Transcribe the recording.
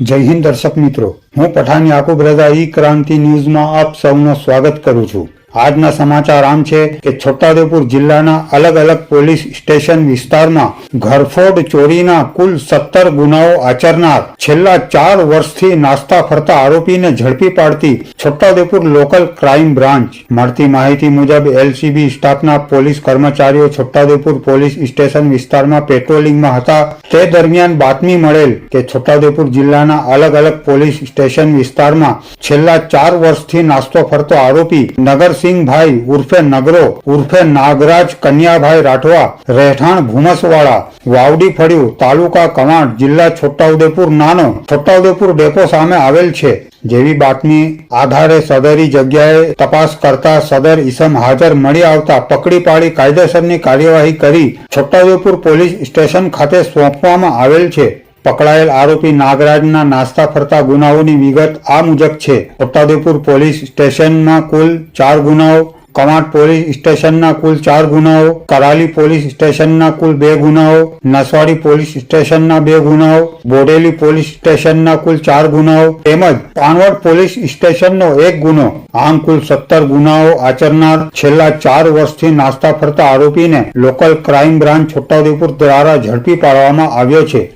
જય હિન્દ દર્શક મિત્રો, હું પઠાણ યાકુબ રઝા ઈ ક્રાંતિ ન્યૂઝમાં આપ સૌનું સ્વાગત કરું છું. આજના સમાચાર આમ છે કે છોટાઉદેપુર જિલ્લાના અલગ અલગ પોલીસ સ્ટેશન વિસ્તારમાં ઘરફોડ ચોરીના કુલ સત્તર ગુનાઓ આચરનાર છેલ્લા ચાર વર્ષથી નાસ્તા ફરતા આરોપીને ઝડપી પાડતી છોટાઉદેપુર લોકલ ક્રાઇમ બ્રાન્ચ. મળતી માહિતી મુજબ એલસીબી સ્ટાફના પોલીસ કર્મચારીઓ છોટાઉદેપુર પોલીસ સ્ટેશન વિસ્તારમાં પેટ્રોલિંગમાં હતા. તે દરમિયાન બાતમી મળેલ કે છોટાઉદેપુર જિલ્લાના અલગ અલગ પોલીસ સ્ટેશન વિસ્તારમાં છેલ્લા ચાર વર્ષથી નાસ્તો ફરતો આરોપી નગરસિંહભાઈ ઉર્ફે નગરો, ઉર્ફે નાગરાજ, કન્યાભાઈ રાઠવા, રહેઠાણ ભૂમસવાળા વાવડી ફળ્યું, તાલુકા કવાંટ જિલ્લા છોટાઉદેપુર નાનો. છોટાઉદેપુર ડેપો સામે આવેલ છે. જેવી બાતમી આધારે સદરી જગ્યાએ તપાસ કરતા સદર ઈસમ હાજર મળી આવતા પકડી પાડી કાયદેસરની કાર્યવાહી કરી છોટાઉદેપુર પોલીસ સ્ટેશન ખાતે સોંપવામાં આવેલ છે. પકડાયેલ આરોપી નાગરાજના નાસ્તા ફરતા ગુનાઓની વિગત આ મુજબ છે. છોટાઉદેપુર પોલીસ સ્ટેશનમાં કુલ ચાર ગુનાઓ કમાટ પોલીસ સ્ટેશનના કુલ ચાર ગુનાઓ, કરાલી પોલીસ સ્ટેશનના કુલ બે ગુનાઓ, નસવાડી પોલીસ સ્ટેશનના બે ગુનાઓ, બોડેલી પોલીસ સ્ટેશનના કુલ ચાર ગુનાઓ તેમજ પાનવડ પોલીસ સ્ટેશનનો એક ગુનો. આમ કુલ સત્તર ગુનાઓ આચરનાર છેલ્લા ચાર વર્ષથી નાસ્તા ફરતા આરોપીને લોકલ ક્રાઇમ બ્રાન્ચ છોટાઉદેપુર દ્વારા ઝડપી પાડવામાં આવ્યો છે.